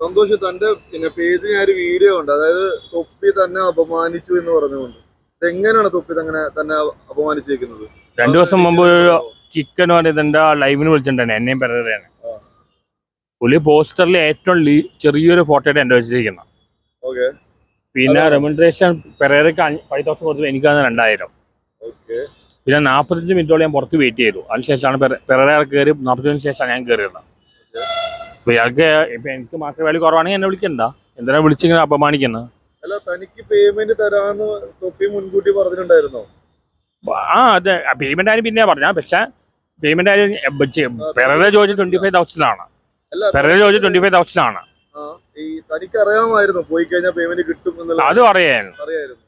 സന്തോഷ് തന്റെ പിന്നെ പേജിൽ ഞാൻ ഒരു വീഡിയോ ഉണ്ട് അതായത് തൊപ്പി തന്നെ അപമാനിച്ചു എന്ന് പറഞ്ഞുകൊണ്ട്. ഇതെങ്ങനെയാണ് തൊപ്പി അങ്ങനെ തന്നെ അപമാനിച്ചിരിക്കുന്നത് രണ്ടു ദിവസം മുമ്പ് ഒരു കിക്ക് എന്ന് എന്റെ ലൈവിന് വിളിച്ചിട്ടുണ്ടായിരുന്നു. എന്നെയും പെരേരയാണ് ആ. പുള്ളി പോസ്റ്ററിൽ ഏറ്റവും ചെറിയൊരു ഫോട്ടോ എന്റെ വെച്ചിരിക്കുന്നത് പിന്നെ റെമുണ്ട്രേഷൻ പെരേരക്ക് ഫൈവ് തൗസൻഡ് കൊടുത്തു എനിക്കാണ് രണ്ടായിരം. പിന്നെ നാൽപ്പത്തഞ്ച് മിനിറ്റോളം ഞാൻ പുറത്ത് വെയിറ്റ് ചെയ്തു. അതിനുശേഷമാണ് പെര- പെരേര കയറി മിനിറ്റ് ശേഷമാണ് ഞാൻ കയറിയത് അപ്പൊ ഇയാൾക്ക് ഇപ്പൊ എനിക്ക് മാർക്കറ്റ് വാല്യൂ കുറവാണെങ്കിൽ എന്നെ വിളിക്കണ്ട. എന്തിനാ വിളിച്ചിങ്ങനെ അപമാനിക്കുന്നത് അല്ല തനിക്ക് പേയ്മെന്റ് തരാന്ന് തൊപ്പി മുൻകൂട്ടി പറഞ്ഞിട്ടുണ്ടായിരുന്നോ? ആ അതെ. പേയ്മെന്റ് ആയാലും പിന്നെ പറഞ്ഞ. പക്ഷെ പേയ്മെന്റ് ആയാലും പെരേര ചോദിച്ചത് ട്വന്റി ഫൈവ് തൗസൻഡാണ് പെരേര ചോദിച്ചത് ട്വന്റി ഫൈവ് തൗസൻഡാണ് ഈ തനിക്ക് അറിയാമായിരുന്നു പോയി കഴിഞ്ഞാൽ പേയ്മെന്റ് കിട്ടും എന്നുള്ളത് അത് പറയാൻ. അറിയായിരുന്നു.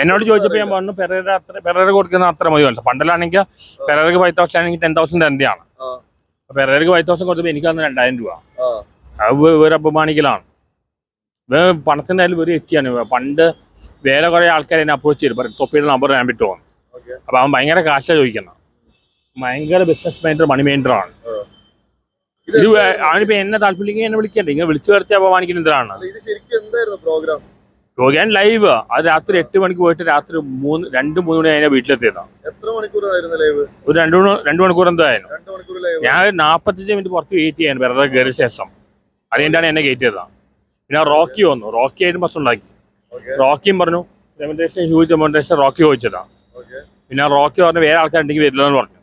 എന്നോട് ചോദിച്ചപ്പോൾ ഞാൻ പറഞ്ഞു പെരേര അത്ര പെരേര കൊടുക്കുന്ന അത്ര മതി. മനസ്സിലായി പണ്ടിലാണെങ്കിൽ പെരേരക്ക് ഫൈവ് തൗസൻഡ് ആണെങ്കിൽ ടെൻ തൗസൻഡ് തന്നെയാണ് ആ. പെരേരക്ക് ഫൈവ് തൗസൻഡ് കൊടുത്തപ്പോൾ എനിക്ക് അന്ന് രണ്ടായിരം രൂപ. അത് വേറെ അപമാനിക്കലാണ്. വേറെ പണത്തിന്റെ അതിൽ ഒരു എത്തിയാണ്. പണ്ട് വേറെ കുറെ ആൾക്കാർ എന്നെ അപ്രോച്ച് ചെയ്തു. പറയും തൊപ്പിയുടെ നമ്പർ ഞാൻ വിട്ടു പോകുന്നു അപ്പൊ അവൻ ഭയങ്കര കാശാ ചോദിക്കുന്നത്. ഭയങ്കര ബിസിനസ് മൈൻഡർ മണി മൈൻഡർ ആണ്. ഇത് അവനിപ്പോ എന്നെ താല്പര്യം എന്നെ വിളിക്കണ്ടേ. ഇങ്ങനെ വിളിച്ചു വരുത്തി അപമാനിക്കുന്ന എന്തിനാണ്? എന്തായിരുന്നു ഞാൻ ലൈവ് അത് രാത്രി എട്ട് മണിക്ക് പോയിട്ട് രാത്രി മൂന്ന് രണ്ട് മൂന്ന് മണി കഴിഞ്ഞാൽ വീട്ടിലെത്തിയതാണ് എത്ര മണിക്കൂറായിരുന്നു ലൈവ് ഒരു രണ്ടു രണ്ട് മണിക്കൂർ ലൈവ് ഞാൻ നാൽപ്പത്തഞ്ച് മിനിറ്റ് പുറത്ത് വെയിറ്റ് ചെയ്യാൻ വെറുതെ കയറിയ ശേഷം. അതുകൊണ്ടാണ് എന്നെ കയറ്റി ചെയ്തത് പിന്നെ റോക്കി വന്നു. റോക്കി ആയിട്ട് ബസ് ഉണ്ടാക്കി. റോക്കിയും പറഞ്ഞു റെമൻഡേഷൻ ഹ്യൂജ് റെമൻഡേഷൻ റോക്കി ചോദിച്ചതാ. പിന്നെ റോക്കി പറഞ്ഞു വേറെ ആൾക്കാർ ആൾക്കാരുണ്ടെങ്കിൽ വരില്ലെന്ന് പറഞ്ഞു.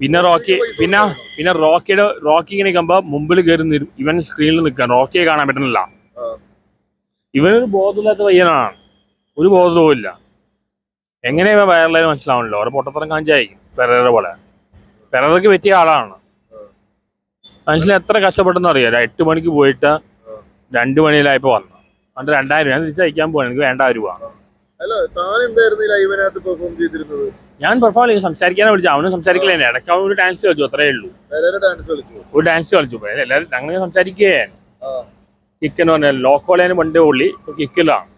പിന്നെ റോക്കി പിന്നെ പിന്നെ റോക്കിയുടെ റോക്കി ഇങ്ങനെ നിൽക്കുമ്പോൾ മുമ്പിൽ കയറി ഇവൻ സ്ക്രീനിൽ നിൽക്കാൻ റോക്കിയെ കാണാൻ പറ്റുന്നില്ല. ഇവനൊരു ബോധമില്ലാത്ത പയ്യനാണ്. ഒരു ബോധവും ഇല്ല. എങ്ങനെ ഇവ വയറിലായി മനസ്സിലാവണല്ലോ. അവരെ പൊട്ടത്തരം കാഞ്ചായി പെരേര പോലെ. പെരേരക്ക് പറ്റിയ ആളാണ്. മനുഷ്യൻ എത്ര കഷ്ടപ്പെട്ടെന്ന് അറിയാം. ഒരു എട്ട് മണിക്ക് പോയിട്ട് രണ്ട് മണിയിലായപ്പോ വന്നു. അതുകൊണ്ട് രണ്ടായിരം ഞാൻ തിരിച്ചയക്കാൻ പോകണം എനിക്ക് വേണ്ട രൂപ. ഞാൻ പെർഫോം ചെയ്തു. സംസാരിക്കാനാണ് വിളിച്ചു അവനും സംസാരിക്കില്ല ഇടയ്ക്ക് അവൻ ഒരു ഡാൻസ് കളിച്ചു. അത്രേ ഉള്ളൂ. ഒരു ഡാൻസ് കളിച്ചു. എല്ലാവരും അങ്ങനെ സംസാരിക്കുകയാണ്. കിക്ക് എന്ന് പറഞ്ഞാൽ ലോക്കോലേന് പണ്ട് ഉള്ളി കിക്കിലാണ്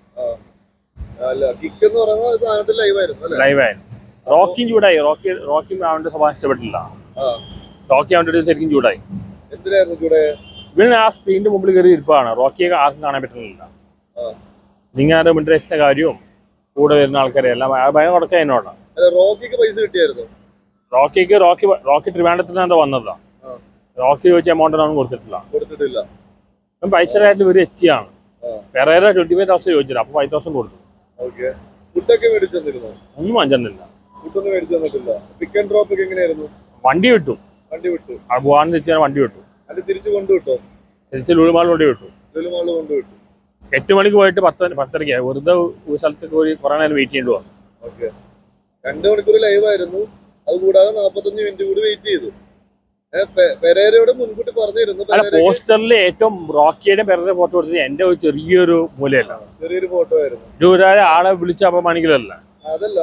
ലൈവായിരുന്നു റോക്കിയും ചൂടായി. റോക്കി റോക്കി അവന്റെ സ്വഭാവം ഇഷ്ടപ്പെട്ടില്ല. റോക്കി അവന്റെ ശരിക്കും ചൂടായി. ഇവന് ആ സ്ക്രീനിന്റെ മുമ്പിൽ കയറി ഇരിപ്പാണ്. ആർക്കും കാണാൻ പറ്റുന്നില്ല. നിങ്ങളുടെ മിഡ്രേസിന്റെ കാര്യവും കൂടെ വരുന്ന ആൾക്കാരെ എല്ലാം ഭയം കൊടുക്കുക റോക്കിക്ക് പൈസ കിട്ടിയായിരുന്നു? റോക്കിക്ക് റോക്കി റോക്കി ട്രിവാൻഡത്തിൽ നിന്നാണ് വന്നതാ. റോക്കി ചോദിച്ച എമൗണ്ട് ഒന്നും കൊടുത്തിട്ടില്ല. കൊടുത്തിട്ടില്ല. ഇപ്പം പൈസ ആയിട്ട് ഒരു എച്ച് ആണ് വേറെ ട്വന്റി ഫൈവ് തൗസൻഡ് ചോദിച്ചില്ല അപ്പൊ ഫൈവ് തൗസൻഡ് കൊടുത്തു. ഫുഡൊക്കെ മേടിച്ചു തന്നിരുന്നു? ഒന്നും വാങ്ങിച്ചില്ല ഫുഡൊന്നും മേടിച്ചു തന്നിട്ടില്ല. പിക്ക് ആൻഡ് ഡ്രോപ്പ് ഒക്കെ എങ്ങനെയായിരുന്നു? വണ്ടി വിട്ടു. വണ്ടി വിട്ടു. പോകാൻ തിരിച്ചാൽ വണ്ടി വിട്ടു. അത് തിരിച്ചു കൊണ്ടുവിട്ടോ തിരിച്ച് ലുലുമാൾ വണ്ടി വിട്ടു. ലുലുമാൾ കൊണ്ടുവിട്ടു എട്ട് മണിക്ക് പോയിട്ട് പത്ത് പത്തരയ്ക്ക് വെറുതെ ഒരു സ്ഥലത്തേക്ക് പോയി കുറെ നേരം വെയിറ്റ് ചെയ്യേണ്ടി വന്നു. രണ്ട് മണിക്കൂർ ലൈവ് ആയിരുന്നു. അത് കൂടാതെ നാപ്പത്തഞ്ച് മിനിറ്റ് കൂടി വെയിറ്റ് ചെയ്തു. മുൻകൂട്ടി പറഞ്ഞിരുന്നു. അല്ല പോസ്റ്ററിൽ ഏറ്റവും റോക്കിയുടെ പെരേരെ ഫോട്ടോ എടുത്തത് എന്റെ ഒരു ചെറിയൊരു മൂലയല്ല. ചെറിയൊരു ഫോട്ടോ ആയിരുന്നു. ഇതുവരെ ആളെ വിളിച്ച അപമാനിക്കലല്ല അതല്ല.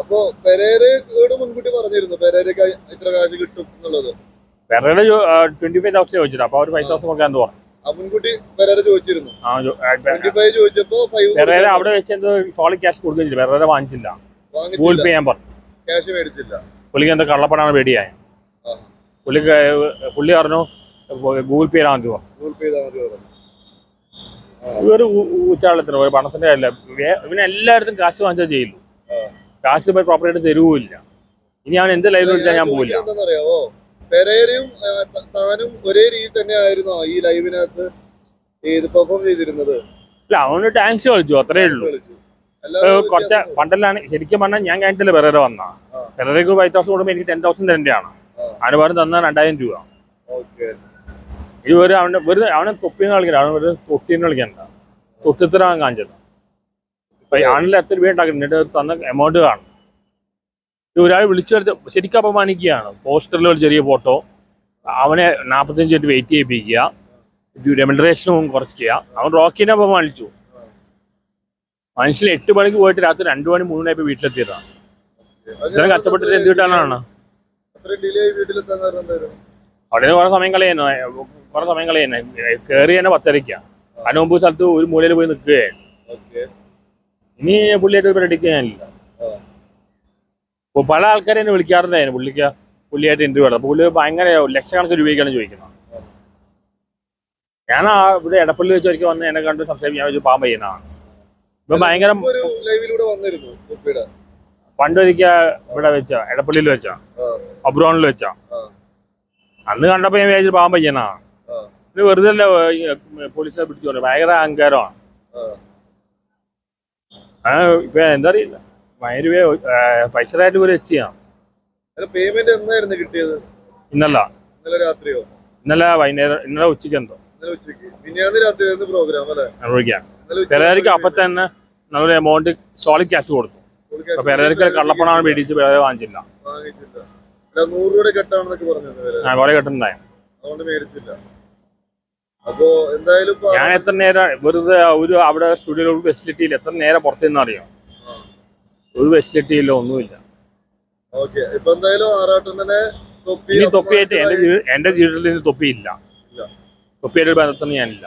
അപ്പൊ പെരേരയോട് മുൻകൂട്ടി പറഞ്ഞിരുന്നു പെരേരക്ക് ഇത്ര കാശ് കിട്ടും എന്നുള്ളത്. പെരേര ട്വന്റി ഫൈവ് തൗസൻഡ് ചോദിച്ചിട്ട്. അപ്പൊ അവർ ഫൈവ് തൗസൻഡ് കൊടുക്കാൻ പറഞ്ഞു മുൻകൂട്ടി പെരേര ചോദിച്ചിരുന്നു. ചോദിച്ചപ്പോ പെരേര അവിടെ വെച്ച് എന്തോ സോളിഡ് ക്യാഷ് കൊടുക്കുന്നില്ല പെരേര വാങ്ങിച്ചില്ല. ഗൂഗിൾ പേ ഞാൻ പറഞ്ഞു. ക്യാഷ് മേടിച്ചില്ല. പുള്ളിക്ക് എന്തോ കള്ളപ്പണാണ് പേടിയായ. പുള്ളി പുള്ളി പറഞ്ഞു ഗൂഗിൾ പേ ചെയ്താൽ മതി. ഗൂഗിൾ പേ ചെയ്താൽ മതി പറഞ്ഞു. ഇവർ ഉച്ചാളത്തിന് ഒരു പണത്തിന്റെ കാര്യമില്ല. വേ- ഇവന് എല്ലായിടത്തും കാശ് വാങ്ങിച്ചാൽ ചെയ്യില്ല കാശ് പോയി പ്രോപ്പറായിട്ട് തരുവില്ല ഇനി അവൻ എന്ത് ലൈവ് വിളിച്ചാൽ ഞാൻ പോവില്ല. എന്താണെന്നറിയാവോ പെരേരയും താനും ഒരേ രീതി തന്നെ ആയിരുന്നു ഈ ലൈവിനകത്ത് ഇത് പെർഫോം ചെയ്തിരുന്നത്. അല്ല അവന് ഡാൻസ് കളിച്ചു അത്രേ ഉള്ളൂ. കുറച്ച് പണ്ടെല്ലാം ശരിക്കും പറഞ്ഞാൽ ഞാൻ കഴിഞ്ഞിട്ടില്ല പെരേര വന്ന. പെരേക്ക് പെരേരക്ക് ഫൈവ് തൗസൻഡ് കൊടുക്കുമ്പോൾ എനിക്ക് ടെൻ തൗസൻഡ് തന്നെയാണ് ആ. പറഞ്ഞ് തന്ന രണ്ടായിരം രൂപ. ഇത് ഒരു അവന്റെ വെറുതെ അവനെ തൊപ്പിന്ന് കളിക്കണ്ട അവൻ വെറുതെ തൊട്ടിന്ന് കളിക്കണ്ട. അവൻ കാണിച്ചത്. ആണിൽ എത്ര രൂപ ഉണ്ടാക്കുന്നുണ്ട് എന്നിട്ട് തന്ന എമൗണ്ട് കാണും. ഒരാൾ വിളിച്ചു വരുത്ത ശരിക്കും അപമാനിക്കുകയാണ്. പോസ്റ്ററിൽ ഒരു ചെറിയ ഫോട്ടോ. അവനെ നാൽപ്പത്തഞ്ച് മിനിറ്റ് വെയിറ്റ് ചെയ്യിപ്പിക്കുക. റെമിഡറേഷനും കുറയ്ക്കുക. അവൻ റോക്കിനെ അപമാനിച്ചു. മനുഷ്യൻ എട്ട് മണിക്ക് പോയിട്ട് രാത്രി രണ്ടു മണി മൂന്ന് മണിയായപ്പോൾ വീട്ടിലെത്തിയതാണ് ഇത്രയും കഷ്ടപ്പെട്ടിട്ട് എന്ത് കിട്ടാനാണ്? അവിടെ കുറെ സമയം കളയുന്നു കുറെ സമയം കളയുന്നു കേറി തന്നെ പത്തരയ്ക്ക. അതിന് മുമ്പ് സ്ഥലത്ത് ഒരു മൂലയിൽ പോയി നിൽക്കുകയാണ് ഓക്കെ. ഇനി പുള്ളിയായിട്ട് പരിപാടിക്ക് ഞാനില്ല പല ആൾക്കാരെ എന്നെ വിളിക്കാറുണ്ടായിരുന്നു. പുള്ളിക്ക് പുള്ളിയായിട്ട് ഇന്റർവ്യൂ അപ്പൊ പുള്ളി ഭയങ്കര ലക്ഷക്കണക്കിന് രൂപയ്ക്കാണ് ചോദിക്കുന്നത്. ഞാൻ ആ ഇവിടെ എടപ്പള്ളി വെച്ച് ഒരിക്കൽ വന്ന് എന്നെ കണ്ട് സംസാരിക്കാൻ വെച്ച് പാമ്പ് ചെയ്യുന്നതാണ്. ഇപ്പൊ ഭയങ്കര ലൈവിലൂടെ വന്നിരുന്നു പണ്ടൊരിക്കൽ ഇവിടെ വെച്ചോ എടപ്പള്ളിയിൽ വെച്ചോ അബ്രോണിൽ വെച്ചോ. അന്ന് കണ്ടപ്പോ ഞാൻ വിചാരിച്ചു പാവം പയ്യനാ. ഇത് വെറുതെ അല്ല പോലീസിനെ പിടിച്ചോണ്ട് ഭയങ്കര അഹങ്കാരമാണ്. ഇപ്പൊ എന്താ അറിയില്ല. ഭയങ്കര പൈസയായിട്ട് ഒരു എച്ച് ചെയ്യാം പേയ്മെന്റ് എന്നായിരുന്നു കിട്ടിയത്? ഇന്നല്ല. ഇന്നലെ രാത്രിയോ? ഇന്നലെ വൈകുന്നേരം ഇന്നലെ ഉച്ചയ്ക്ക് എന്തോ. രാത്രിയായിരുന്നു പ്രോഗ്രാം അല്ലെ? ചിലർക്ക് അപ്പൊ തന്നെ നല്ലൊരു എമൗണ്ട് സോളിഡ് ക്യാഷ് കൊടുത്തു. അപ്പൊ കള്ളപ്പണമാണ് മേടിച്ച് പെരേര വാങ്ങിച്ചില്ല. നൂറ് രൂപയുടെ കെട്ടാണെന്നൊക്കെ കുറെ അതുകൊണ്ട് മേടിച്ചില്ല. അപ്പോ എന്തായാലും ഞാൻ എത്ര നേരം വെറുതെ ഒരു അവിടെ സ്റ്റുഡിയോ ഫെസിലിറ്റിയിൽ എത്ര നേരം പുറത്തുനിന്ന് അറിയാം? ഒരു ഒരു ഫെസിലിറ്റിയില്ല ഒന്നുമില്ല. ഓക്കെ. ഇപ്പൊ എന്തായാലും ആറാട്ടനെ തൊപ്പി ഇനി തൊപ്പിയായിട്ട് എന്റെ ജീവി- എന്റെ ജീവിതത്തിൽ ഇനി തൊപ്പിയില്ല. തൊപ്പിയായിട്ട് ഒരു ബന്ധത്തിന് ഞാനില്ല.